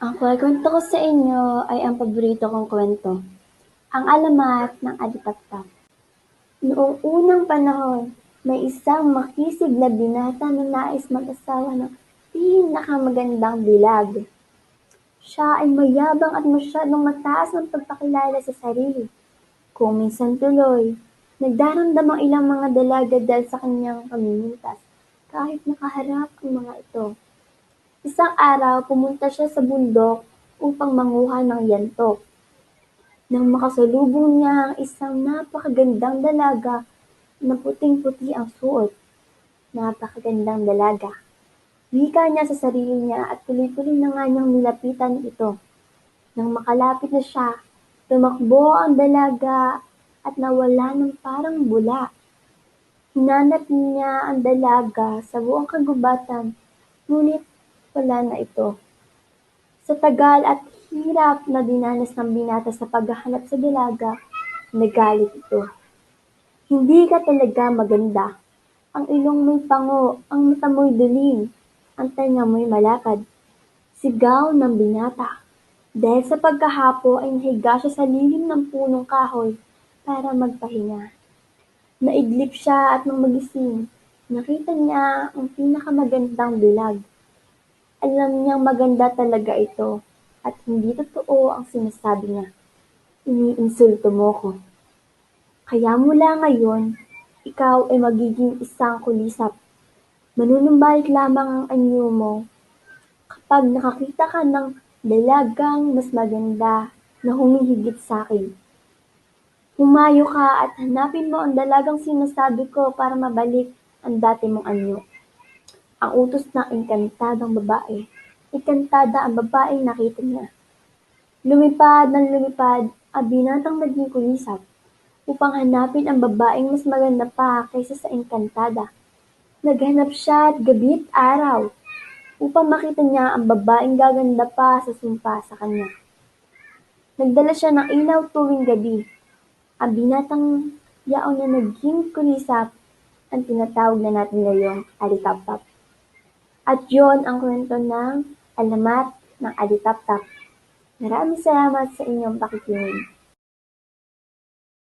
Ang kukuwento ko sa inyo ay ang paborito kong kwento, Ang Alamat ng Alitaktak. Noong unang panahon, may isang makisig na binata na nais mag-asawa ng pinakamagandang dilag. Siya ay mayabang at masyadong mataas ang pagpakilala sa sarili. Kung minsan tuloy, nagdaramdam ang ilang mga dalaga dahil sa kanyang pamimintas, kahit nakaharap ang mga ito. Isang araw, pumunta siya sa bundok upang manguha ng yantok. Nang makasalubong niya ang isang napakagandang dalaga na puting-puti ang suot. Napakagandang dalaga. Wika niya sa sarili niya at tuloy-tuloy na nga niyang nilapitan ito. Nang makalapit na siya, tumakbo ang dalaga at nawala ng parang bula. Hinanap niya ang dalaga sa buong kagubatan, ngunit wala na ito. Sa tagal at hirap na dinanas ng binata sa paghahanap sa dalaga, nagalit ito. Hindi ka talaga maganda. Ang ilong mo'y pango, ang mata mo'y dilim, ang tenga mo'y malapad. Sigaw ng binata. Dahil sa pagkahapo ay nahiga siya sa lilim ng punong kahoy para magpahinga. Naidlip siya at nang magising, nakita niya ang pinakamagandang dilag. Alam niyang maganda talaga ito at hindi totoo ang sinasabi niya. Iniinsulto mo ko. Kaya mula ngayon, ikaw ay magiging isang kulisap. Manunumbalik lamang ang anyo mo kapag nakakita ka ng dalagang mas maganda na humihigit sa akin. Humayo ka at hanapin mo ang dalagang sinasabi ko para mabalik ang dati mong anyo. Ang utos ng engkantadang babae. Engkantada ang babaeng nakita niya. Lumipad ng lumipad ang binatang naging kulisap upang hanapin ang babaeng mas maganda pa kaysa sa engkantada. Naghanap siya at gabi at araw upang makita niya ang babaeng gaganda pa sa sumpa sa kanya. Nagdala siya ng ilaw tuwing gabi. Ang binatang yaon na naging kulisap ang tinatawag na natin ngayong alitaptap. At yon ang kwento ng alamat ng alitaptap. Maraming salamat sa inyong pakikinig.